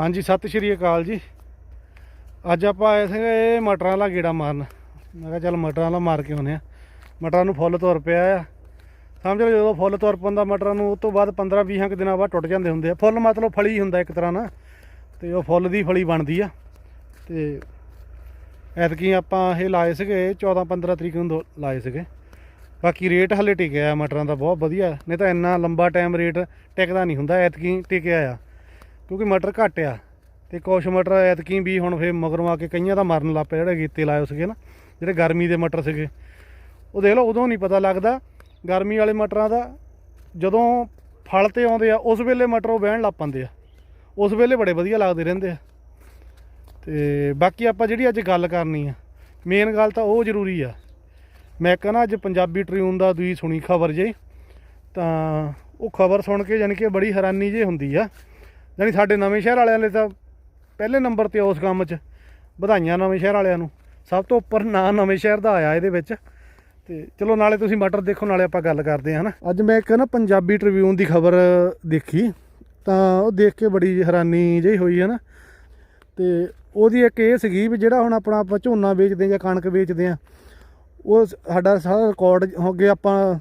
ਹਾਂਜੀ, ਸਤਿ ਸ਼੍ਰੀ ਅਕਾਲ ਜੀ। ਅੱਜ ਆਪਾਂ ਆਏ ਸੀਗੇ ਇਹ ਮਟਰਾਂ ਵਾਲਾ ਗੇੜਾ ਮਾਰਨ। ਮੈਂ ਕਿਹਾ ਚੱਲ ਮਟਰਾਂ ਵਾਲਾ ਮਾਰ ਕੇ ਆਉਂਦੇ ਆ ਮਟਰਾਂ ਨੂੰ ਫੁੱਲ ਤੁਰ ਪਿਆ ਆ। ਸਮਝ ਲਓ ਜਦੋਂ ਫੁੱਲ ਤੁਰ ਪੈਂਦਾ ਮਟਰਾਂ ਨੂੰ, ਉਸ ਤੋਂ ਬਾਅਦ 15 20 ਕੁ ਦਿਨਾਂ ਬਾਅਦ ਟੁੱਟ ਜਾਂਦੇ ਹੁੰਦੇ ਆ। ਫੁੱਲ ਮਤਲਬ ਫਲੀ ਹੁੰਦਾ ਇੱਕ ਤਰ੍ਹਾਂ ਨਾਲ। ਤੇ ਉਹ ਫੁੱਲ ਦੀ ਫਲੀ ਬਣਦੀ ਆ। ਤੇ ਐਤਕੀ ਆਪਾਂ ਇਹ ਲਾਏ ਸੀਗੇ 14 15 ਤਰੀਕ ਨੂੰ ਦੋ- ਲਾਏ ਸੀਗੇ। ਬਾਕੀ ਰੇਟ ਹਲੇ ਟਿਕਿਆ ਆ ਮਟਰਾਂ ਦਾ, ਬਹੁਤ ਵਧੀਆ। ਨਹੀਂ ਤਾਂ ਇੰਨਾ ਲੰਬਾ ਟਾਈਮ ਰੇਟ ਟਿਕਦਾ ਨਹੀਂ ਹੁੰਦਾ, ਐਤਕੀ ਟਿਕਿਆ ਆ। ਕਿਉਂਕਿ ਮਟਰ ਘੱਟ ਆ ਤੇ ਕੁਛ ਮਟਰ ਐਤਕੀ ਵੀ ਹੁਣ ਫੇਰ ਮਗਰੋਂ ਆ ਕੇ ਕਈਆਂ ਦਾ ਮਰਨ ਲੱਗ ਪਿਆ, ਜਿਹੜੇ ਗੀਤੇ ਲਾਏ ਸੀਗੇ ਨਾ, ਜਿਹੜੇ ਗਰਮੀ ਦੇ ਮਟਰ ਸੀਗੇ। ਉਹ ਦੇਖ ਲਓ, ਉਦੋਂ ਨਹੀਂ ਪਤਾ ਲੱਗਦਾ, ਗਰਮੀ ਵਾਲੇ ਮਟਰਾਂ ਦਾ ਜਦੋਂ ਫਲ ਤੇ ਆਉਂਦੇ ਆ, ਉਸ ਵੇਲੇ ਮਟਰ ਉਹ ਵਹਿਣ ਲੱਗ ਪੈਂਦੇ ਆ। ਉਸ ਵੇਲੇ ਬੜੇ ਵਧੀਆ ਲੱਗਦੇ ਰਹਿੰਦੇ ਆ। ਤੇ ਬਾਕੀ ਆਪਾਂ ਜਿਹੜੀ ਅੱਜ ਗੱਲ ਕਰਨੀ ਆ ਮੇਨ ਗੱਲ ਤਾਂ ਉਹ ਜ਼ਰੂਰੀ ਆ। ਮੈਂ ਕਹਿੰਦਾ ਅੱਜ ਪੰਜਾਬੀ ਟ੍ਰਿਬਿਊਨ ਦਾ ਦੂਈ ਸੁਣੀ ਖਬਰ ਜੇ ਤਾਂ ਉਹ ਖਬਰ ਸੁਣ ਕੇ ਯਾਨੀ ਕਿ ਬੜੀ ਹੈਰਾਨੀ ਜੇ ਹੁੰਦੀ ਆ। ਯਾਨੀ ਸਾਡੇ ਨਵੇਂ ਸ਼ਹਿਰ ਵਾਲਿਆਂ ਲਈ ਤਾਂ ਪਹਿਲੇ ਨੰਬਰ ਤੇ ਉਸ ਕੰਮ 'ਚ ਵਧਾਈਆਂ ਨਵੇਂ ਸ਼ਹਿਰ ਵਾਲਿਆਂ ਨੂੰ। ਸਭ ਤੋਂ ਉੱਪਰ ਨਾਂ ਨਵੇਂ ਸ਼ਹਿਰ ਦਾ ਆਇਆ ਇਹਦੇ ਵਿੱਚ। ਤੇ ਚਲੋ ਨਾਲੇ ਤੁਸੀਂ ਮਟਰ ਦੇਖੋ, ਨਾਲੇ ਆਪਾਂ ਗੱਲ ਕਰਦੇ ਹਾਂ, ਹਨਾ। ਅੱਜ ਮੈਂ ਇੱਕ ਨਾ ਪੰਜਾਬੀ ਟ੍ਰਿਬਿਊਨ ਦੀ ਖਬਰ ਦੇਖੀ, ਤਾਂ ਉਹ ਦੇਖ ਕੇ ਬੜੀ ਹੈਰਾਨੀ ਜਿਹੀ ਹੋਈ ਹੈ ਨਾ ਤੇ ਉਹਦੀ ਇੱਕ ਇਹ ਸੀਗੀ ਵੀ ਜਿਹੜਾ ਹੁਣ ਆਪਣਾ ਆਪਾਂ ਝੋਨਾ ਵੇਚਦੇ ਜਾਂ ਕਣਕ ਵੇਚਦੇ ਆ ਉਹ ਸਾਡਾ ਸਾਰਾ ਰਿਕਾਰਡ ਹੋ ਗਿਆ, ਆਪਾਂ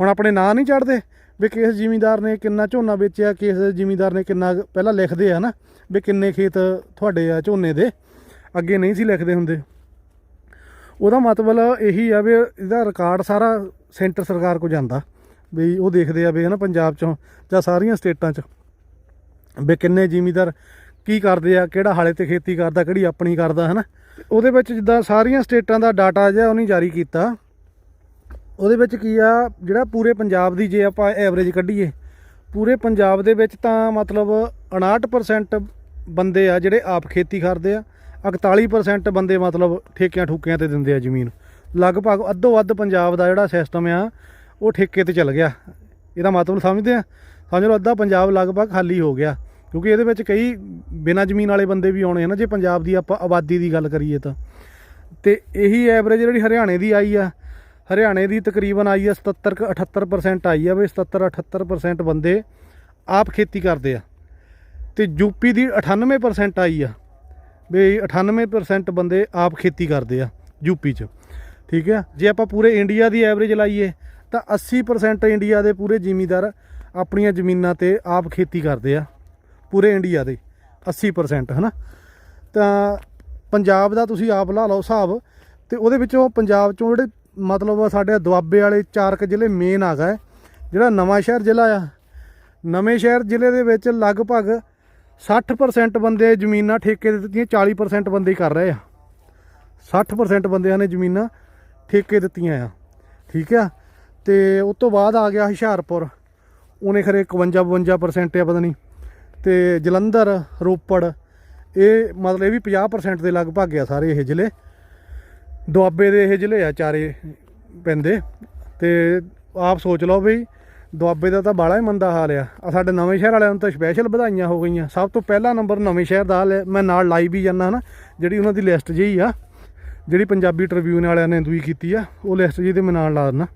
ਹੁਣ ਆਪਣੇ ਨਾਂ ਨਹੀਂ ਚੜਦੇ ਵੀ ਕਿਸ ਜ਼ਿਮੀਂਦਾਰ ਨੇ ਕਿੰਨਾ ਝੋਨਾ ਵੇਚਿਆ, ਕਿਸ ਜ਼ਿਮੀਂਦਾਰ ਨੇ ਕਿੰਨਾ ਪਹਿਲਾਂ ਲਿਖਦੇ ਆ ਨਾ ਵੀ ਕਿੰਨੇ ਖੇਤ ਤੁਹਾਡੇ ਆ ਝੋਨੇ ਦੇ। ਅੱਗੇ ਨਹੀਂ ਸੀ ਲਿਖਦੇ ਹੁੰਦੇ। ਉਹਦਾ ਮਤਲਬ ਇਹੀ ਆ ਵੀ ਇਹਦਾ ਰਿਕਾਰਡ ਸਾਰਾ ਸੈਂਟਰ ਸਰਕਾਰ ਕੋ ਜਾਂਦਾ। ਵੀ ਉਹ ਦੇਖਦੇ ਆ ਵੀ ਹਨਾ ਪੰਜਾਬ ਚੋਂ ਜਾਂ ਸਾਰੀਆਂ ਸਟੇਟਾਂ ਚ ਵੀ ਕਿੰਨੇ ਜ਼ਿਮੀਂਦਾਰ ਕੀ ਕਰਦੇ ਆ, ਕਿਹੜਾ ਹਾਲੇ ਤੇ ਖੇਤੀ ਕਰਦਾ, ਕਿਹੜੀ ਆਪਣੀ ਕਰਦਾ ਹਨਾ। ਉਹਦੇ ਵਿੱਚ ਜਿੱਦਾਂ ਸਾਰੀਆਂ ਸਟੇਟਾਂ ਦਾ ਡਾਟਾ ਜਿਹਾ ਉਹਨੇ ਜਾਰੀ ਕੀਤਾ। ਉਹਦੇ ਵਿੱਚ ਕੀ ਆ, ਜਿਹੜਾ ਪੂਰੇ ਪੰਜਾਬ ਦੀ ਜੇ ਆਪਾਂ ਐਵਰੇਜ ਕੱਢੀਏ, ਪੂਰੇ ਪੰਜਾਬ ਦੇ ਵਿੱਚ ਤਾਂ ਮਤਲਬ 59% ਬੰਦੇ ਆ ਜਿਹੜੇ ਆਪ ਖੇਤੀ ਕਰਦੇ ਆ 41% ਬੰਦੇ ਮਤਲਬ ਠੇਕਿਆਂ ਠੂਕਿਆਂ ਤੇ ਦਿੰਦੇ ਆ ਜ਼ਮੀਨ। ਲਗਭਗ ਅੱਧੋ ਅੱਧ ਪੰਜਾਬ ਦਾ ਜਿਹੜਾ ਸਿਸਟਮ ਆ, ਉਹ ਠੇਕੇ ਤੇ ਚੱਲ ਗਿਆ। ਇਹਦਾ ਮਤਲਬ ਸਮਝਦੇ ਆ? ਸਮਝ ਲਓ ਅੱਧਾ ਪੰਜਾਬ ਲਗਭਗ ਖਾਲੀ ਹੋ ਗਿਆ। ਕਿਉਂਕਿ ਇਹਦੇ ਵਿੱਚ ਕਈ ਬਿਨਾਂ ਜ਼ਮੀਨ ਵਾਲੇ ਬੰਦੇ ਵੀ ਆਉਣੇ ਆ ਨਾ, ਜੇ ਪੰਜਾਬ ਦੀ ਆਪਾਂ ਆਬਾਦੀ ਦੀ ਗੱਲ ਕਰੀਏ ਤਾਂ। ਤੇ ਇਹੀ ਐਵਰੇਜ ਜਿਹੜੀ ਹਰਿਆਣੇ ਦੀ ਆਈ ਆ ਹਰਿਆਣੇ ਦੀ ਤਕਰੀਬਨ ਆਈ ਆ 77 ਕੁ 78% ਆਈ ਆ ਵੀ 77 78% ਬੰਦੇ ਆਪ ਖੇਤੀ ਕਰਦੇ ਆ। ਤੇ ਯੂਪੀ ਦੀ 98% ਆਈ ਆ ਵੀ 98% ਬੰਦੇ ਆਪ ਖੇਤੀ ਕਰਦੇ ਆ ਯੂਪੀ 'ਚ। ਠੀਕ ਆ? ਜੇ ਆਪਾਂ ਪੂਰੇ ਇੰਡੀਆ ਦੀ ਐਵਰੇਜ ਲਾਈਏ, ਤਾਂ 80% ਇੰਡੀਆ ਦੇ ਪੂਰੇ ਜ਼ਿਮੀਂਦਾਰ ਆਪਣੀਆਂ ਜ਼ਮੀਨਾਂ ਤੇ ਆਪ ਖੇਤੀ ਕਰਦੇ ਆ। ਪੂਰੇ ਇੰਡੀਆ ਦੇ 80% ਹਨਾ? ਤਾਂ ਪੰਜਾਬ ਦਾ ਤੁਸੀਂ ਆਪ ਲਾ ਲਓ ਹਿਸਾਬ ਤੇ ਉਹਦੇ ਵਿੱਚੋਂ ਪੰਜਾਬ ਚੋਂ ਜਿਹੜੇ ਮਤਲਬ ਸਾਡੇ ਦੁਆਬੇ ਵਾਲੇ ਚਾਰ ਕੁ ਜ਼ਿਲ੍ਹੇ ਮੇਨ ਆ ਗਏ ਜਿਹੜਾ ਨਵਾਂ ਸ਼ਹਿਰ ਜ਼ਿਲ੍ਹਾ ਆ। ਨਵੇਂ ਸ਼ਹਿਰ ਜ਼ਿਲ੍ਹੇ ਦੇ ਵਿੱਚ ਲਗਭਗ 60% ਬੰਦੇ ਜ਼ਮੀਨਾਂ ਠੇਕੇ ਦੇ ਦਿੱਤੀਆਂ 40% ਬੰਦੇ ਹੀ ਕਰ ਰਹੇ ਆ। 60% ਬੰਦਿਆਂ ਨੇ ਜ਼ਮੀਨਾਂ ਠੇਕੇ ਦਿੱਤੀਆਂ ਆ, ਠੀਕ ਆ? ਤੇ ਉਸ ਤੋਂ ਬਾਅਦ ਆ ਗਿਆ ਹੁਸ਼ਿਆਰਪੁਰ। ਉਹਨੇ ਖਰੇ 51 52% ਆ ਪਤਾ ਨਹੀਂ। ਤੇ ਜਲੰਧਰ, ਰੋਪੜ, ਇਹ ਮਤਲਬ ਇਹ ਵੀ 50% ਦੇ ਲਗਭਗ ਆ ਸਾਰੇ ਇਹ ਜ਼ਿਲ੍ਹੇ। ਦੁਆਬੇ ਦੇ ਇਹ ਜ਼ਿਲ੍ਹੇ ਆ ਚਾਰੇ ਪੈਂਦੇ ਤੇ ਆਪ ਸੋਚ ਲਓ ਵੀ ਦੁਆਬੇ ਦਾ ਤਾਂ ਬਾਲਾ ਹੀ ਮੰਦਾ ਹਾਲ ਆ। ਆ ਸਾਡੇ ਨਵੇਂ ਸ਼ਹਿਰ ਵਾਲਿਆਂ ਨੂੰ ਤਾਂ ਸਪੈਸ਼ਲ ਵਧਾਈਆਂ ਹੋ ਗਈਆਂ। ਸਭ ਤੋਂ ਪਹਿਲਾ ਨੰਬਰ ਨਵੇਂ ਸ਼ਹਿਰ ਦਾ ਹਾਲ ਮੈਂ ਨਾਲ ਲਾਈ ਵੀ ਜਾਂਦਾ ਨਾ ਜਿਹੜੀ ਉਹਨਾਂ ਦੀ ਲਿਸਟ ਜਿਹੀ ਆ, ਜਿਹੜੀ ਪੰਜਾਬੀ ਟ੍ਰਿਬਿਊਨ ਵਾਲਿਆਂ ਨੇ ਦੂਈ ਕੀਤੀ ਆ, ਉਹ ਲਿਸਟ ਜੀ ਮੈਂ ਨਾਲ ਲਾ ਦਿੰਦਾ।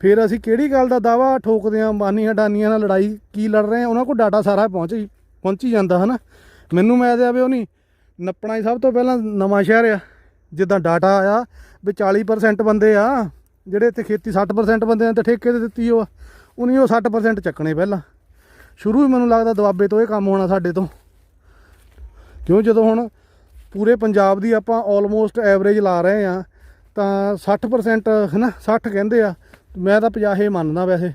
ਫਿਰ ਅਸੀਂ ਕਿਹੜੀ ਗੱਲ ਦਾ ਦਾਵਾ ਠੋਕਦੇ ਆਂ ਬਾਨੀ ਹਡਾਨੀਆਂ ਨਾਲ ਲੜਾਈ ਕੀ ਲੜ ਰਹੇ ਆ, ਉਹਨਾਂ ਕੋਲ ਡਾਟਾ ਸਾਰਾ ਪਹੁੰਚ ਹੀ ਪਹੁੰਚੀ ਜਾਂਦਾ ਹਨਾ। ਮੈਨੂੰ ਮੈਂ ਤੇ ਆਵੇ ਉਹ ਨਹੀਂ, ਨੱਪਣਾ ਹੀ ਸਭ ਤੋਂ ਪਹਿਲਾਂ ਨਵਾਂ ਸ਼ਹਿਰ ਆ। ਜਿੱਦਾਂ ਡਾਟਾ ਆਇਆ ਵੀ 40% ਬੰਦੇ ਆ, ਜਿਹੜੇ ਇੱਥੇ ਖੇਤੀ 60% ਬੰਦੇ ਨੇ ਤੇ ਠੇਕੇ ਤੇ ਦਿੱਤੀ ਉਹ ਉਹਨੀ ਉਹ 60% ਚੱਕਣੇ ਪਹਿਲਾਂ। ਸ਼ੁਰੂ ਹੀ ਮੈਨੂੰ ਲੱਗਦਾ ਦੁਆਬੇ ਤੋਂ ਇਹ ਕੰਮ ਹੋਣਾ ਸਾਡੇ ਤੋਂ। ਕਿਉਂ ਜਦੋਂ ਹੁਣ ਪੂਰੇ ਪੰਜਾਬ ਦੀ ਆਪਾਂ ਆਲਮੋਸਟ ਐਵਰੇਜ ਲਾ ਰਹੇ ਆ, ਤਾਂ 60% ਹਨਾ 60 ਕਹਿੰਦੇ ਆ, ਮੈਂ ਤਾਂ 50 ਹੀ ਮੰਨਦਾ ਵੈਸੇ।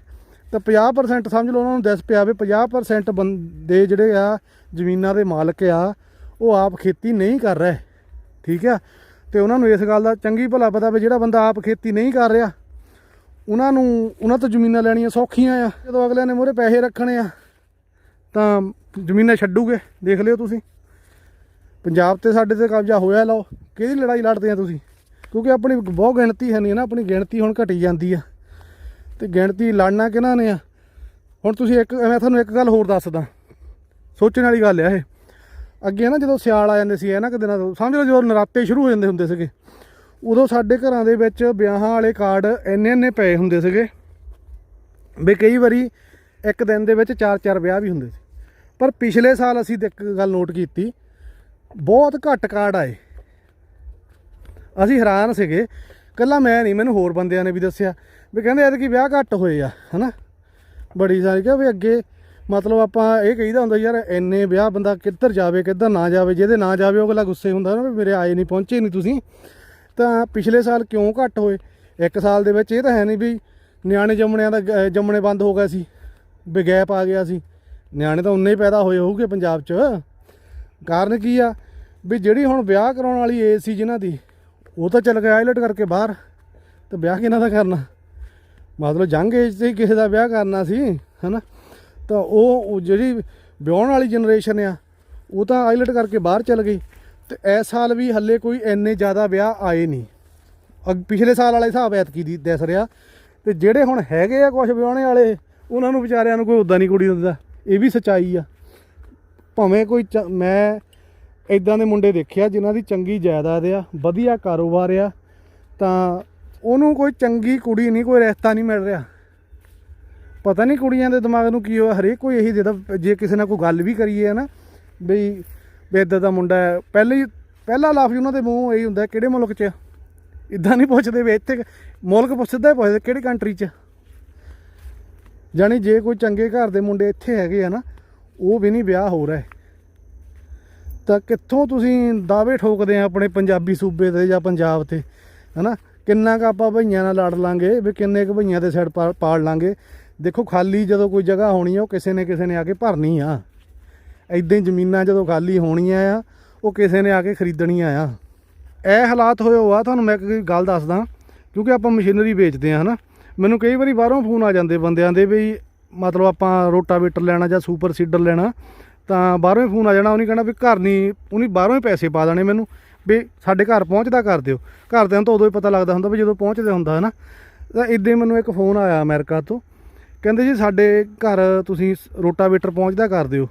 ਤਾਂ 50% ਸਮਝ ਲਓ ਉਹਨਾਂ ਨੂੰ ਦੱਸ ਪਿਆ ਵੀ 50% ਬੰਦੇ ਜਿਹੜੇ ਆ ਜ਼ਮੀਨਾਂ ਦੇ ਮਾਲਕ ਆ, ਉਹ ਆਪ ਖੇਤੀ ਨਹੀਂ ਕਰ ਰਹੇ। ਠੀਕ ਆ? ਤੇ ਉਹਨਾਂ ਨੂੰ ਇਸ ਗੱਲ ਦਾ ਚੰਗੀ ਭਲਾ ਪਤਾ ਵੀ ਜਿਹੜਾ ਬੰਦਾ ਆਪ ਖੇਤੀ ਨਹੀਂ ਕਰ ਰਿਹਾ, ਉਹਨਾਂ ਨੂੰ, ਉਹਨਾਂ ਤੋਂ ਜ਼ਮੀਨਾਂ ਲੈਣੀਆਂ ਸੌਖੀਆਂ ਆ। ਜਦੋਂ ਅਗਲਿਆਂ ਨੇ ਮੋਰੇ ਪੈਸੇ ਰੱਖਣੇ ਆ, ਤਾਂ ਜ਼ਮੀਨਾਂ ਛੱਡੂਗੇ। ਦੇਖ ਲਿਓ ਤੁਸੀਂ। ਪੰਜਾਬ ਤੇ ਸਾਡੇ ਤੇ ਕਬਜ਼ਾ ਹੋਇਆ, ਲਓ। ਕਿਹਦੀ ਲੜਾਈ ਲੜਦੇ ਆ ਤੁਸੀਂ? ਕਿਉਂਕਿ ਆਪਣੀ ਬਹੁਤ ਗਿਣਤੀ ਹੈ ਨਹੀਂ ਨਾ, ਆਪਣੀ ਗਿਣਤੀ ਹੁਣ ਘਟੀ ਜਾਂਦੀ ਆ। ਤੇ ਗਿਣਤੀ ਲੜਨਾ ਕਿਹਨਾਂ ਨੇ ਆ? ਹੁਣ ਤੁਸੀਂ ਇੱਕ, ਮੈਂ ਤੁਹਾਨੂੰ ਇੱਕ ਗੱਲ ਹੋਰ ਦੱਸਦਾ। ਸੋਚਣ ਵਾਲੀ ਗੱਲ ਆ ਇਹ। ਅੱਗੇ ਨਾ ਜਦੋਂ ਸਿਆਲ ਆ ਜਾਂਦੇ ਸੀ ਇਹਨਾਂ ਕਿ ਦਿਨਾਂ ਤੋਂ, ਸਮਝ ਲਓ ਜਦੋਂ ਨਰਾਤੇ ਸ਼ੁਰੂ ਹੋ ਜਾਂਦੇ ਹੁੰਦੇ ਸੀਗੇ, ਉਦੋਂ ਸਾਡੇ ਘਰਾਂ ਦੇ ਵਿੱਚ ਵਿਆਹਾਂ ਵਾਲੇ ਕਾਰਡ ਇੰਨੇ ਇੰਨੇ ਪਏ ਹੁੰਦੇ ਸੀਗੇ ਵੀ ਕਈ ਵਾਰੀ ਇੱਕ ਦਿਨ ਦੇ ਵਿੱਚ ਚਾਰ ਚਾਰ ਵਿਆਹ ਵੀ ਹੁੰਦੇ ਸੀ। ਪਰ ਪਿਛਲੇ ਸਾਲ ਅਸੀਂ ਇੱਕ ਗੱਲ ਨੋਟ ਕੀਤੀ, ਬਹੁਤ ਘੱਟ ਕਾਰਡ ਆਏ। ਅਸੀਂ ਹੈਰਾਨ ਸੀਗੇ, ਕੱਲਾ ਮੈਂ ਨਹੀਂ, ਮੈਨੂੰ ਹੋਰ ਬੰਦਿਆਂ ਨੇ ਵੀ ਦੱਸਿਆ ਵੀ ਕਹਿੰਦੇ ਐਤਕੀ ਵਿਆਹ ਘੱਟ ਹੋਏ ਆ, ਹਨਾ? ਬੜੀ ਸਾਰੀ ਕਿ ਵੀ ਅੱਗੇ ਮਤਲਬ ਆਪਾਂ ਇਹ ਕਹੀਦਾ ਹੁੰਦਾ ਯਾਰ, ਇੰਨੇ ਵਿਆਹ ਬੰਦਾ ਕਿੱਧਰ ਜਾਵੇ, ਕਿੱਧਰ ਨਾ ਜਾਵੇ, ਜਿਹਦੇ ਨਾ ਜਾਵੇ ਉਹ ਅਗਲਾ ਗੁੱਸੇ ਹੁੰਦਾ ਨਾ ਵੀ ਮੇਰੇ ਆਏ ਨਹੀਂ, ਪਹੁੰਚੇ ਨਹੀਂ ਤੁਸੀਂ। ਤਾਂ ਪਿਛਲੇ ਸਾਲ ਕਿਉਂ ਘੱਟ ਹੋਏ? ਇੱਕ ਸਾਲ ਦੇ ਵਿੱਚ ਇਹ ਤਾਂ ਹੈ ਨਹੀਂ ਵੀ ਨਿਆਣੇ ਜੰਮਣਿਆਂ ਦਾ ਗ- ਜੰਮਣੇ ਬੰਦ ਹੋ ਗਿਆ ਸੀ, ਵੀ ਆ ਗਿਆ ਸੀ। ਨਿਆਣੇ ਤਾਂ ਉਨੇ ਹੀ ਪੈਦਾ ਹੋਏ ਹੋਊਗੇ ਪੰਜਾਬ 'ਚ। ਕਾਰਨ ਕੀ ਆ? ਵੀ ਜਿਹੜੀ ਹੁਣ ਵਿਆਹ ਕਰਾਉਣ ਵਾਲੀ ਏਜ ਸੀ ਜਿਨ੍ਹਾਂ ਦੀ, ਉਹ ਤਾਂ ਚੱਲ ਗਿਆ ਆਈਲਟ ਕਰਕੇ ਬਾਹਰ। ਤੇ ਵਿਆਹ ਕਿਹਨਾਂ ਦਾ ਕਰਨਾ? ਮਤਲਬ ਜੰਗ ਏਜ 'ਤੇ ਹੀ ਕਿਸੇ ਦਾ ਵਿਆਹ ਕਰਨਾ ਸੀ, ਹਨਾ? ਤਾਂ ਉਹ ਜਿਹੜੀ ਵਿਆਹਣ ਵਾਲੀ ਜਨਰੇਸ਼ਨ ਆ, ਉਹ ਤਾਂ ਆਈਲਟ ਕਰਕੇ ਬਾਹਰ ਚਲ ਗਈ ਤੇ ਇਸ ਸਾਲ ਵੀ ਹੱਲੇ ਕੋਈ ਇੰਨੇ ਜ਼ਿਆਦਾ ਵਿਆਹ ਆਏ ਨਹੀਂ। ਅਗ, ਪਿਛਲੇ ਸਾਲ ਵਾਲੇ ਹਿਸਾਬ ਐਤਕੀ ਦੀ ਦਿਸ ਰਿਹਾ ਤੇ ਜਿਹੜੇ ਹੁਣ ਹੈਗੇ ਆ ਕੁਝ ਵਿਆਹਣੇ ਵਾਲੇ, ਉਹਨਾਂ ਨੂੰ ਵਿਚਾਰਿਆਂ ਨੂੰ ਕੋਈ ਉਦਾਂ ਨਹੀਂ ਕੁੜੀ ਦਿੰਦਾ, ਇਹ ਵੀ ਸਚਾਈ ਆ। ਭਾਵੇਂ ਕੋਈ ਚ- ਮੈਂ ਇਦਾਂ ਦੇ ਮੁੰਡੇ ਦੇਖਿਆ ਜਿਨ੍ਹਾਂ ਦੀ ਚੰਗੀ ਜਾਇਦਾਦ ਆ, ਵਧੀਆ ਕਾਰੋਬਾਰ ਆ, ਤਾਂ ਉਹਨੂੰ ਕੋਈ ਚੰਗੀ ਕੁੜੀ ਨਹੀਂ, ਕੋਈ ਰਿਸ਼ਤਾ ਨਹੀਂ ਮਿਲ ਰਿਹਾ। ਪਤਾ ਨਹੀਂ ਕੁੜੀਆਂ ਦੇ ਦਿਮਾਗ ਨੂੰ ਕੀ ਹੋਇਆ, ਹਰੇਕ ਕੋਈ ਇਹੀ ਦੇਦਾ, ਜੇ ਕਿਸੇ ਨਾਲ ਕੋਈ ਗੱਲ ਵੀ ਕਰੀਏ ਨਾ ਬਈ ਵੀ ਇੱਦਾਂ ਦਾ ਮੁੰਡਾ ਹੈ, ਪਹਿਲੇ ਹੀ ਪਹਿਲਾ ਲਫ਼ਜ਼ ਉਹਨਾਂ ਦੇ ਮੂੰਹ ਇਹੀ ਹੁੰਦਾ, ਕਿਹੜੇ ਮੁਲਕ 'ਚ? ਇਦਾਂ ਨਹੀਂ ਪੁੱਛਦੇ ਵੀ ਇੱਥੇ ਮੁਲਕ ਪੁੱਛਦਾ ਹੀ ਪੁੱਛਦੇ, ਕਿਹੜੀ ਕੰਟਰੀ 'ਚ? ਜਾਣੀ ਜੇ ਕੋਈ ਚੰਗੇ ਘਰ ਦੇ ਮੁੰਡੇ ਇੱਥੇ ਹੈਗੇ ਆ ਨਾ, ਉਹ ਵੀ ਨਹੀਂ ਵਿਆਹ ਹੋ ਰਿਹਾ। ਤਾਂ ਕਿੱਥੋਂ ਤੁਸੀਂ ਦਾਅਵੇ ਠੋਕਦੇ ਆ ਆਪਣੇ ਪੰਜਾਬੀ ਸੂਬੇ ਤੇ ਜਾਂ ਪੰਜਾਬ ਤੇ, ਹਨਾ? ਕਿੰਨਾ ਕੁ ਆਪਾਂ ਭਈਆਂ ਨਾਲ ਲੜ ਲਾਂਗੇ, ਵੀ ਕਿੰਨੇ ਕੁ ਭਈਆਂ ਦੇ ਸਾਈਡ ਪਾੜ ਲਾਂਗੇ? ਦੇਖੋ ਖਾਲੀ ਜਦੋਂ ਕੋਈ ਜਗ੍ਹਾ ਹੋਣੀ ਆ, ਉਹ ਕਿਸੇ ਨੇ ਕਿਸੇ ਨੇ ਆ ਕੇ ਭਰਨੀ ਆ। ਐਦਾਂ ਹੀ ਜ਼ਮੀਨਾਂ ਜਦੋਂ ਖਾਲੀ ਹੋਣੀਆਂ ਆ, ਉਹ ਕਿਸੇ ਨੇ ਆ ਕੇ ਖਰੀਦਣੀਆਂ ਆ। ਇਹ ਹਾਲਾਤ ਹੋਏ ਹੋ ਆ ਤੁਹਾਨੂੰ ਮੈਂ ਇੱਕ ਗੱਲ ਦੱਸਦਾ, ਕਿਉਂਕਿ ਆਪਾਂ ਮਸ਼ੀਨਰੀ ਵੇਚਦੇ ਆ, ਹਨਾ। ਮੈਨੂੰ ਕਈ ਵਾਰੀ ਬਾਹਰੋਂ ਫੋਨ ਆ ਜਾਂਦੇ ਬੰਦਿਆਂ ਦੇ ਵੀ, ਮਤਲਬ ਆਪਾਂ ਰੋਟਾਵੇਟਰ ਲੈਣਾ ਜਾਂ ਸੁਪਰ ਸੀਡਰ ਲੈਣਾ, ਤਾਂ ਬਾਹਰੋਂ ਹੀ ਫੋਨ ਆ ਜਾਣਾ, ਉਹਨੇ ਕਹਿਣਾ ਵੀ ਘਰ ਨਹੀਂ, ਉਹਨੇ ਬਾਹਰੋਂ ਹੀ ਪੈਸੇ ਪਾ ਦੇਣੇ ਮੈਨੂੰ, ਵੀ ਸਾਡੇ ਘਰ ਪਹੁੰਚਦਾ ਕਰ ਦਿਓ। ਘਰਦਿਆਂ ਤੋਂ ਉਦੋਂ ਹੀ ਪਤਾ ਲੱਗਦਾ ਹੁੰਦਾ ਵੀ ਜਦੋਂ ਪਹੁੰਚਦੇ ਹੁੰਦਾ ਹੈ ਨਾ ਤਾਂ ਇਦਾਂ ਹੀ ਮੈਨੂੰ ਇੱਕ ਫੋਨ ਆਇਆ ਅਮਰੀਕਾ ਤੋਂ ਕਹਿੰਦੇ ਜੀ ਸਾਡੇ ਘਰ ਤੁਸੀਂ ਰੋਟਾਵੇਟਰ ਪਹੁੰਚਦਾ ਕਰ ਦਿਓ।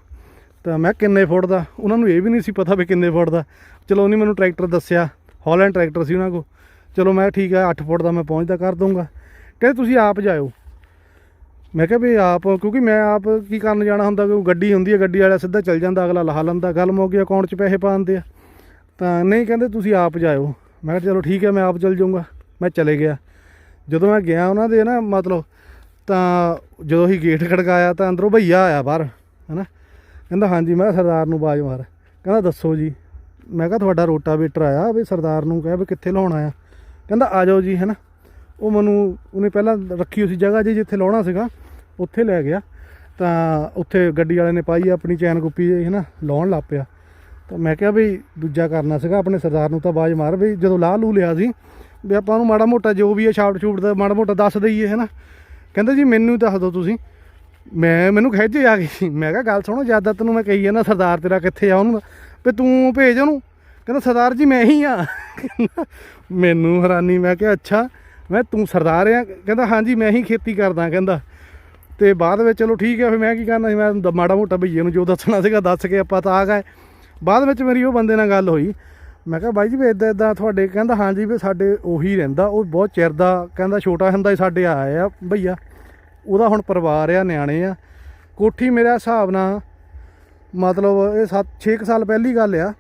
ਤਾਂ ਮੈਂ ਕਿੰਨੇ ਫੁੱਟ ਦਾ? ਉਹਨਾਂ ਨੂੰ ਇਹ ਵੀ ਨਹੀਂ ਸੀ ਪਤਾ ਵੀ ਕਿੰਨੇ ਫੁੱਟ ਦਾ। ਚਲੋ ਉਹਨੇ ਮੈਨੂੰ ਟਰੈਕਟਰ ਦੱਸਿਆ। ਹਾਲੈਂਡ ਟਰੈਕਟਰ ਸੀ ਉਹਨਾਂ ਕੋਲ। ਚਲੋ ਮੈਂ ਠੀਕ ਹੈ 8 ਫੁੱਟ ਦਾ ਮੈਂ ਪਹੁੰਚਦਾ ਕਰ ਦੂੰਗਾ ਕਹਿੰਦੇ ਤੁਸੀਂ ਆਪ ਜਾਇਓ। ਮੈਂ ਕਿਹਾ ਵੀ ਆਪ, ਕਿਉਂਕਿ ਮੈਂ ਆਪ ਕੀ ਕਰਨ ਜਾਣਾ ਹੁੰਦਾ? ਕੋਈ ਗੱਡੀ ਹੁੰਦੀ ਹੈ ਗੱਡੀ ਵਾਲਾ ਸਿੱਧਾ ਚੱਲ ਜਾਂਦਾ, ਅਗਲਾ ਲਾਹ ਲੈਂਦਾ। ਗੱਲ ਮੁੱਕ ਗਈ ਅਕਾਊਂਟ 'ਚ ਪੈਸੇ ਪਾ ਦਿੰਦੇ ਆ। ਤਾਂ ਨਹੀਂ ਕਹਿੰਦੇ ਤੁਸੀਂ ਆਪ ਜਾਇਓ। ਮੈਂ ਕਿਹਾ ਚਲੋ ਠੀਕ ਹੈ ਮੈਂ ਆਪ ਚੱਲ ਜਾਊਂਗਾ। ਮੈਂ ਚਲੇ ਗਿਆ। ਜਦੋਂ ਮੈਂ ਗਿਆ ਉਹਨਾਂ ਦੇ ਨਾ, ਮਤਲਬ ਤਾਂ ਜਦੋਂ ਹੀ ਗੇਟ ਖੜਕਾਇਆ ਤਾਂ ਅੰਦਰੋਂ ਭਈਆ ਆਇਆ ਬਾਹਰ, ਹਨਾ? ਕਹਿੰਦਾ, ਹਾਂਜੀ, ਮੈਂ ਸਰਦਾਰ ਨੂੰ ਬਾਜ ਮਾਰ। ਕਹਿੰਦਾ, ਦੱਸੋ ਜੀ। ਮੈਂ ਕਿਹਾ, ਤੁਹਾਡਾ ਰੋਟਾਵੇਟਰ ਆਇਆ ਵੀ ਸਰਦਾਰ ਨੂੰ ਕਹਿ ਵੀ ਕਿੱਥੇ ਲਾਉਣਾ ਆ? ਕਹਿੰਦਾ, ਆ ਜਾਓ ਜੀ, ਹਨਾ? ਉਹ ਮੈਨੂੰ ਉਹਨੇ ਪਹਿਲਾਂ ਰੱਖੀ ਹੋਈ ਸੀ ਜਗ੍ਹਾ ਜੀ ਜਿੱਥੇ ਲਾਉਣਾ ਸੀਗਾ, ਉੱਥੇ ਲੈ ਗਿਆ। ਤਾਂ ਉੱਥੇ ਗੱਡੀ ਵਾਲੇ ਨੇ ਪਾਈ ਆਪਣੀ ਚੈਨ ਗੁੱਪੀ ਹੈ ਨਾ ਲਾਉਣ ਲੱਗ ਪਿਆ। ਤਾਂ ਮੈਂ ਕਿਹਾ ਵੀ ਦੂਜਾ ਕਰਨਾ ਸੀਗਾ ਆਪਣੇ ਸਰਦਾਰ ਨੂੰ ਤਾਂ ਬਾਜ ਮਾਰ ਵੀ ਜਦੋਂ ਲਾਹ ਲੂ ਲਿਆ ਸੀ, ਵੀ ਆਪਾਂ ਉਹਨੂੰ ਮਾੜਾ ਮੋਟਾ ਜੋ ਵੀ ਹੈ ਛਾਪਟ ਛੂਟ ਦਾ ਮਾੜਾ ਮੋਟਾ ਦੱਸ ਦਈਏ ਨਾ ਕਹਿੰਦਾ ਜੀ ਮੈਨੂੰ ਦੱਸ ਦਿਓ ਤੁਸੀਂ। ਮੈਂ, ਮੈਨੂੰ ਖਿੱਚ ਆ ਗਈ ਸੀ। ਮੈਂ ਕਿਹਾ, ਗੱਲ ਸੁਣੋ ਜ਼ਿਆਦਾ ਤੈਨੂੰ ਮੈਂ ਕਹੀ ਜਾਂਦਾ, ਸਰਦਾਰ ਤੇਰਾ ਕਿੱਥੇ ਆ ਉਹਨੂੰ ਵੀ ਤੂੰ ਭੇਜ ਉਹਨੂੰ। ਕਹਿੰਦਾ, ਸਰਦਾਰ ਜੀ, ਮੈਂ ਹੀ ਆ। ਮੈਨੂੰ ਹੈਰਾਨੀ, ਮੈਂ ਕਿਹਾ, ਅੱਛਾ, ਮੈਂ ਤੂੰ ਸਰਦਾਰ ਆ? ਕਹਿੰਦਾ, ਹਾਂਜੀ, ਮੈਂ ਹੀ ਖੇਤੀ ਕਰਦਾ। ਕਹਿੰਦਾ, ਤੇ ਬਾਅਦ ਵਿੱਚ ਚਲੋ ਠੀਕ ਹੈ ਫਿਰ ਮੈਂ ਕੀ ਕਰਨਾ ਸੀ? ਮੈਂ ਮਾੜਾ ਮੋਟਾ ਭਈਏ ਨੂੰ ਜੋ ਦੱਸਣਾ ਸੀਗਾ, ਦੱਸ ਕੇ ਆਪਾਂ ਤਾਂ ਆ ਗਏ। ਬਾਅਦ ਵਿੱਚ ਮੇਰੀ ਉਹ ਬੰਦੇ ਨਾਲ ਗੱਲ ਹੋਈ। ਮੈਂ ਕਿਹਾ ਬਾਈ ਜੀ ਵੀ ਇਦਾਂ ਇਦਾਂ ਤੁਹਾਡੇ, ਕਹਿੰਦਾ ਹਾਂਜੀ ਵੀ ਸਾਡੇ ਉਹੀ ਰਹਿੰਦਾ, ਉਹ ਬਹੁਤ ਚਿਰ ਦਾ, ਕਹਿੰਦਾ ਛੋਟਾ ਹੁੰਦਾ ਹੀ ਸਾਡੇ ਆਏ ਆ ਭਈਆ। ਉਹਦਾ ਹੁਣ ਪਰਿਵਾਰ ਆ, ਨਿਆਣੇ ਆ। ਕੋਠੀ ਮੇਰੇ ਹਿਸਾਬ ਨਾਲ ਮਤਲਬ ਇਹ 7 6 ਸਾਲ ਪਹਿਲੀ ਗੱਲ ਆ।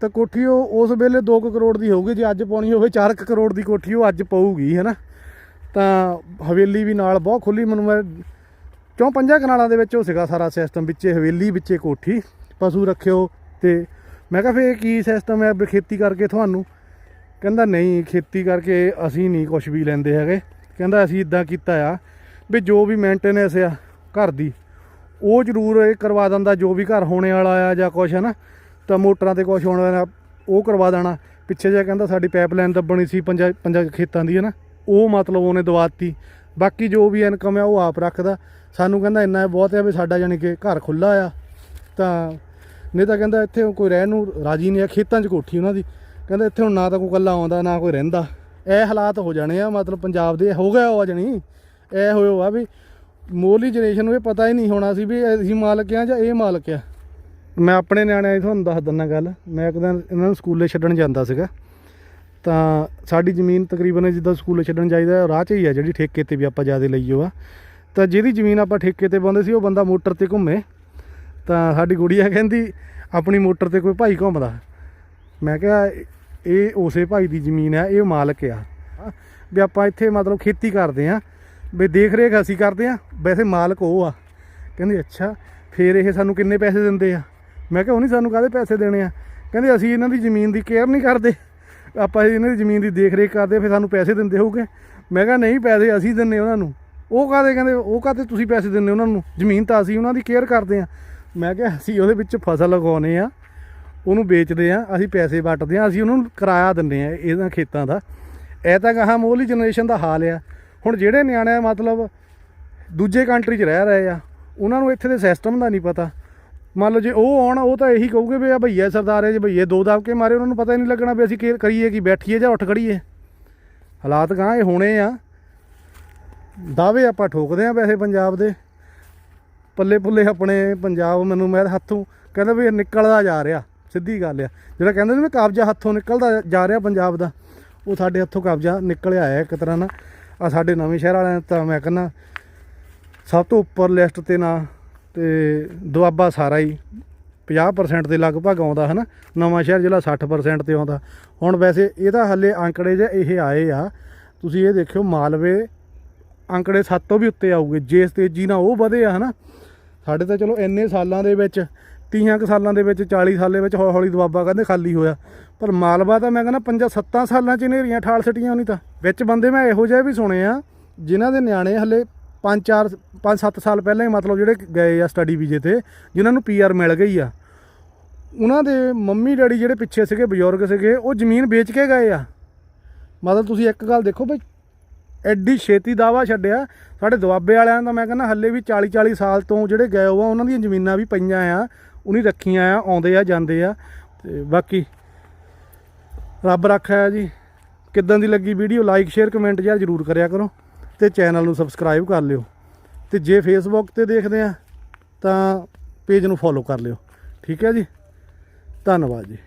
ਤਾਂ ਕੋਠੀ ਉਹ ਉਸ ਵੇਲੇ 2 ਕਰੋੜ ਦੀ ਹੋਊਗੀ, ਜੇ ਅੱਜ ਪਾਉਣੀ ਹੋਵੇ 4 ਕਰੋੜ ਦੀ ਕੋਠੀ, ਉਹ ਅੱਜ ਪਊਗੀ, ਹੈ ਨਾ। ਤਾਂ ਹਵੇਲੀ ਵੀ ਨਾਲ ਬਹੁਤ ਖੁੱਲੀ ਮੈਨੂੰ ਮੈਂ ਚੌਂ ਪੰਜਾਂ ਕਨਾਲਾਂ ਦੇ ਵਿੱਚ ਉਹ ਸੀਗਾ ਸਾਰਾ ਸਿਸਟਮ ਵਿੱਚੇ, ਹਵੇਲੀ ਵਿੱਚੇ ਕੋਠੀ। ਪਸ਼ੂ ਰੱਖਿਓ ਤੇ ਮੈਂ ਕਿਹਾ ਫੇਰ ਕੀ ਸਿਸਟਮ ਹੈ ਖੇਤੀ ਕਰਕੇ ਤੁਹਾਨੂੰ? ਕਹਿੰਦਾ ਨਹੀਂ, ਖੇਤੀ ਕਰਕੇ ਅਸੀਂ ਨਹੀਂ ਕੁਝ ਵੀ ਲੈਂਦੇ ਹੈਗੇ। ਕਹਿੰਦਾ ਅਸੀਂ ਇਦਾਂ ਕੀਤਾ ਆ ਵੀ ਜੋ ਵੀ ਮੇਨਟੇਨੈਂਸ ਆ ਘਰ ਦੀ, ਉਹ ਜ਼ਰੂਰ ਇਹ ਕਰਵਾ ਦਿੰਦਾ, ਜੋ ਵੀ ਘਰ ਹੋਣੇ ਵਾਲਾ ਆ ਜਾਂ ਕੁਝ ਹੈ ਨਾ ਤਾਂ ਮੋਟਰਾਂ ਤੇ ਕੁਝ ਹੋਣ ਵਾਲਾ, ਉਹ ਕਰਵਾ ਦੇਣਾ। ਪਿੱਛੇ ਜਿਹਾ ਕਹਿੰਦਾ ਸਾਡੀ ਪਾਈਪਲਾਈਨ ਦੱਬਣੀ ਸੀ ਪੰਜਾ, ਪੰਜਾਂ ਖੇਤਾਂ ਦੀ ਹੈ ਨਾ ਉਹ ਮਤਲਬ ਉਹਨੇ ਦਵਾਤੀ। ਬਾਕੀ ਜੋ ਵੀ ਇਨਕਮ ਆ ਉਹ ਆਪ ਰੱਖਦਾ। ਸਾਨੂੰ ਕਹਿੰਦਾ ਇੰਨਾ ਬਹੁਤ ਆ ਵੀ ਸਾਡਾ ਜਾਨੀ ਕਿ ਘਰ ਖੁੱਲਾ ਆ। ਤਾਂ ਨਹੀਂ ਤਾਂ ਕਹਿੰਦਾ ਇੱਥੇ ਕੋਈ ਰਹਿਣ ਨੂੰ ਰਾਜੀ ਨਹੀਂ ਆ, ਖੇਤਾਂ 'ਚ ਕੋਠੀ ਉਹਨਾਂ ਦੀ। ਕਹਿੰਦਾ ਇੱਥੇ ਹੁਣ ਨਾ ਤਾਂ ਕੋਈ ਇਕੱਲਾ ਆਉਂਦਾ, ਨਾ ਕੋਈ ਰਹਿੰਦਾ। ਇਹ ਹਾਲਾਤ ਹੋ ਜਾਣੇ ਆ, ਮਤਲਬ ਪੰਜਾਬ ਦੇ ਹੋ ਗਿਆ ਉਹ ਜਣੀ। ਇਹ ਹੋਇਆ ਆ ਵੀ ਮੋਲੀ ਜਨਰੇਸ਼ਨ ਨੂੰ ਇਹ ਪਤਾ ਹੀ ਨਹੀਂ ਹੋਣਾ ਸੀ ਵੀ ਅਸੀਂ ਮਾਲਕ ਆ ਜਾਂ ਇਹ ਮਾਲਕ ਆ। ਮੈਂ ਆਪਣੇ ਨਿਆਣਿਆਂ ਦੀ ਤੁਹਾਨੂੰ ਦੱਸ ਦਿੰਦਾ ਗੱਲ। ਮੈਂ ਇੱਕ ਦਿਨ ਇਹਨਾਂ ਨੂੰ ਸਕੂਲੇ ਛੱਡਣ ਜਾਂਦਾ ਸੀਗਾ। ਤਾਂ ਸਾਡੀ ਜ਼ਮੀਨ ਤਕਰੀਬਨ ਜਿੱਦਾਂ ਸਕੂਲੇ ਛੱਡਣ ਜਾਈਦਾ, ਰਾਹ 'ਚ ਹੀ ਆ ਜਿਹੜੀ ਠੇਕੇ ਤੇ ਵੀ ਆਪਾਂ ਜ਼ਿਆਦਾ ਲਈਓ ਆ। ਤਾਂ ਜਿਹਦੀ ਜ਼ਮੀਨ ਆਪਾਂ ਠੇਕੇ ਤੇ ਪਾਉਂਦੇ ਸੀ, ਉਹ ਬੰਦਾ ਮੋਟਰ ਤੇ ਘੁੰਮੇ। ਤਾਂ ਸਾਡੀ ਗੁੜੀਆ ਕਹਿੰਦੀ, ਆਪਣੀ ਮੋਟਰ ਤੇ ਕੋਈ ਭਾਈ ਘੁੰਮਦਾ। ਮੈਂ ਕਿਹਾ, ਇਹ ਉਸੇ ਭਾਈ ਦੀ ਜ਼ਮੀਨ ਆ, ਇਹ ਮਾਲਕ ਆ। ਵੀ ਆਪਾਂ ਇੱਥੇ ਮਤਲਬ ਖੇਤੀ ਕਰਦੇ ਆ, ਵੀ ਦੇਖ ਰੇਖ ਅਸੀਂ ਕਰਦੇ ਆ, ਵੈਸੇ ਮਾਲਕ ਉਹ ਆ। ਕਹਿੰਦੀ, ਅੱਛਾ, ਫੇਰ ਇਹ ਸਾਨੂੰ ਕਿੰਨੇ ਪੈਸੇ ਦਿੰਦੇ ਆ? ਮੈਂ ਕਿਹਾ, ਉਹ ਨਹੀਂ ਸਾਨੂੰ ਕਾਹਦੇ ਪੈਸੇ ਦੇਣੇ ਆ? ਕਹਿੰਦੇ, ਅਸੀਂ ਇਹਨਾਂ ਦੀ ਜ਼ਮੀਨ ਦੀ ਕੇਅਰ ਨਹੀਂ ਕਰਦੇ। ਆਪਾਂ ਇਹਨਾਂ ਦੀ ਜ਼ਮੀਨ ਦੀ ਦੇਖ ਰੇਖ ਕਰਦੇ, ਫਿਰ ਸਾਨੂੰ ਪੈਸੇ ਦਿੰਦੇ ਹੋਗੇ ਮੈਂ ਕਿਹਾ, ਨਹੀਂ, ਪੈਸੇ ਅਸੀਂ ਦਿੰਨੇ ਉਹਨਾਂ ਨੂੰ। ਉਹ ਕਾਹਦੇ, ਕਹਿੰਦੇ, ਉਹ ਕਾਹਦੇ ਤੁਸੀਂ ਪੈਸੇ ਦਿੰਦੇ ਉਹਨਾਂ ਨੂੰ? ਜ਼ਮੀਨ ਤਾਂ ਅਸੀਂ ਉਹਨਾਂ ਦੀ ਕੇਅਰ ਕਰਦੇ ਆ। ਮੈਂ ਕਿਹਾ ਅਸੀਂ ਉਹਦੇ ਵਿੱਚ ਫਸਲ ਲਗਾਉਨੇ ਆ, ਉਹਨੂੰ ਵੇਚਦੇ ਆ, ਅਸੀਂ ਪੈਸੇ ਵਟਦੇ ਆ, ਅਸੀਂ ਉਹਨੂੰ ਕਿਰਾਇਆ ਦਿੰਦੇ ਆ ਇਹਨਾਂ ਖੇਤਾਂ ਦਾ। ਇਹ ਤਾਂ ਕਹਾ ਮੋਹਲੀ ਜਨਰੇਸ਼ਨ ਦਾ ਹਾਲ ਆ। ਹੁਣ ਜਿਹੜੇ ਨਿਆਣੇ ਮਤਲਬ ਦੂਜੇ ਕੰਟਰੀ 'ਚ ਰਹਿ ਰਹੇ ਆ, ਉਹਨਾਂ ਨੂੰ ਇੱਥੇ ਦੇ ਸਿਸਟਮ ਦਾ ਨਹੀਂ ਪਤਾ। ਮੰਨ ਲਓ ਜੇ ਉਹ ਆਉਣ, ਉਹ ਤਾਂ ਇਹੀ ਕਹੂਗੇ ਵੀ ਆ ਭਈਆ ਸਰਦਾਰ ਹੈ ਜੇ ਭਈਏ ਦੋ ਦਬਕੇ ਮਾਰੇ, ਉਹਨਾਂ ਨੂੰ ਪਤਾ ਹੀ ਨਹੀਂ ਲੱਗਣਾ ਵੀ ਅਸੀਂ ਕੀ ਕਰੀਏ, ਕੀ ਬੈਠੀਏ ਜਾਂ ਉੱਠ ਖੜੀਏ। ਹਾਲਾਤ ਗਾਂ ਇਹ ਹੋਣੇ ਆ। ਦਾਅਵੇ ਆਪਾਂ ਠੋਕਦੇ ਆ ਵੈਸੇ ਪੰਜਾਬ ਦੇ। ਪੱਲੇ ਪੁੱਲੇ ਆਪਣੇ ਪੰਜਾਬ ਮੈਨੂੰ ਮੈਂ ਹੱਥੋਂ ਕਹਿੰਦਾ ਵੀ ਇਹ ਨਿਕਲਦਾ ਜਾ ਰਿਹਾ, ਸਿੱਧੀ ਗੱਲ ਆ। ਜਿਹੜਾ ਕਹਿੰਦੇ ਨੇ ਵੀ ਕਬਜ਼ਾ ਹੱਥੋਂ ਨਿਕਲਦਾ ਜਾ ਰਿਹਾ ਪੰਜਾਬ ਦਾ, ਉਹ ਸਾਡੇ ਹੱਥੋਂ ਕਬਜ਼ਾ ਨਿਕਲਿਆ ਹੈ ਇੱਕ ਤਰ੍ਹਾਂ ਨਾਲ। ਆ ਸਾਡੇ ਨਵੇਂ ਸ਼ਹਿਰ ਵਾਲਿਆਂ ਤਾਂ ਮੈਂ ਕਹਿੰਦਾ, ਸਭ ਤੋਂ ਉੱਪਰ ਲਿਸਟ ਤੇ ਨਾ ਤੇ ਦੁਆਬਾ ਸਾਰਾ ਹੀ 50% ਦੇ ਲਗਭਗ ਆਉਂਦਾ ਹੈ ਨਾ ਨਵਾਂ ਸ਼ਹਿਰ ਜ਼ਿਲ੍ਹਾ 60% ਤੇ ਆਉਂਦਾ। ਹੁਣ ਵੈਸੇ ਇਹਦਾ ਹੱਲੇ ਅੰਕੜੇ ਜੇ ਇਹ ਆਏ ਆ, ਤੁਸੀਂ ਇਹ ਦੇਖਿਓ, ਮਾਲਵੇ ਅੰਕੜੇ 7 ਤੋਂ ਵੀ ਉੱਤੇ ਆਊਗੇ, ਜੇ ਤੇਜ਼ੀ ਨਾਲ ਉਹ ਵਧੇ ਆ, ਹਨਾ? ਸਾਡੇ ਤਾਂ ਚਲੋ ਇੰਨੇ ਸਾਲਾਂ ਦੇ ਵਿੱਚ 30 ਕੁ ਸਾਲਾਂ ਦੇ ਵਿੱਚ 40 ਦੇ ਵਿੱਚ ਹੌਲੀ ਹੌਲੀ ਦੁਆਬਾ ਕਹਿੰਦੇ ਖਾਲੀ ਹੋਇਆ। ਪਰ ਮਾਲਵਾ ਤਾਂ ਮੈਂ ਕਹਿੰਦਾ 5 7 ਸਾਲਾਂ ਚ ਨੇਰੀਆਂ ਠਾਲ ਸਟੀਆਂ ਨਹੀਂ ਤਾਂ। ਵਿੱਚ ਬੰਦੇ ਮੈਂ ਇਹੋ ਜਿਹੇ ਵੀ ਸੁਣੇ ਆ, ਜਿਨ੍ਹਾਂ ਦੇ ਨਿਆਣੇ ਹਲੇ 5 4 5 7 ਸਾਲ ਪਹਿਲਾਂ ਹੀ ਮਤਲਬ ਜਿਹੜੇ ਗਏ ਆ ਸਟੱਡੀ ਵੀਜ਼ੇ ਤੇ, ਜਿਨ੍ਹਾਂ ਨੂੰ ਪੀਆਰ ਮਿਲ ਗਈ ਆ। ਉਹਨਾਂ ਦੇ ਮੰਮੀ ਡੈਡੀ ਜਿਹੜੇ ਪਿੱਛੇ ਸੀਗੇ, ਬਜ਼ੁਰਗ ਸੀਗੇ, ਉਹ ਜ਼ਮੀਨ ਵੇਚ ਕੇ ਗਏ ਆ। ਮਤਲਬ ਤੁਸੀਂ ਇੱਕ ਗੱਲ ਦੇਖੋ ਬਈ ਐਡੀ ਛੇਤੀ ਦਾਵਾ ਛੱਡਿਆ। ਸਾਡੇ ਦੁਆਬੇ ਵਾਲਿਆਂ ਦਾ ਮੈਂ ਕਹਿੰਦਾ ਹੱਲੇ ਵੀ 40 40 ਸਾਲ ਤੋਂ ਜਿਹੜੇ ਗਏ ਹੋਆ ਉਹਨਾਂ ਦੀਆਂ ਜ਼ਮੀਨਾਂ ਵੀ ਪਈਆਂ ਆ ਉਹਨੀ ਰੱਖੀਆਂ ਆ, ਆਉਂਦੇ ਆ, ਜਾਂਦੇ ਆ। ਤੇ ਬਾਕੀ ਰੱਬ ਰੱਖਿਆ ਜੀ। ਕਿੱਦਾਂ ਦੀ ਲੱਗੀ ਵੀਡੀਓ ਲਾਈਕ ਸ਼ੇਅਰ ਕਮੈਂਟ ਯਾਰ ਜ਼ਰੂਰ ਕਰਿਆ ਕਰੋ ਤੇ ਚੈਨਲ ਨੂੰ ਸਬਸਕ੍ਰਾਈਬ ਕਰ ਲਿਓ। ਤੇ ਜੇ ਫੇਸਬੁੱਕ ਤੇ ਦੇਖਦੇ ਆ ਤਾਂ ਪੇਜ ਨੂੰ ਫੋਲੋ ਕਰ ਲਿਓ। ਠੀਕ ਹੈ ਜੀ? ਧੰਨਵਾਦ ਜੀ।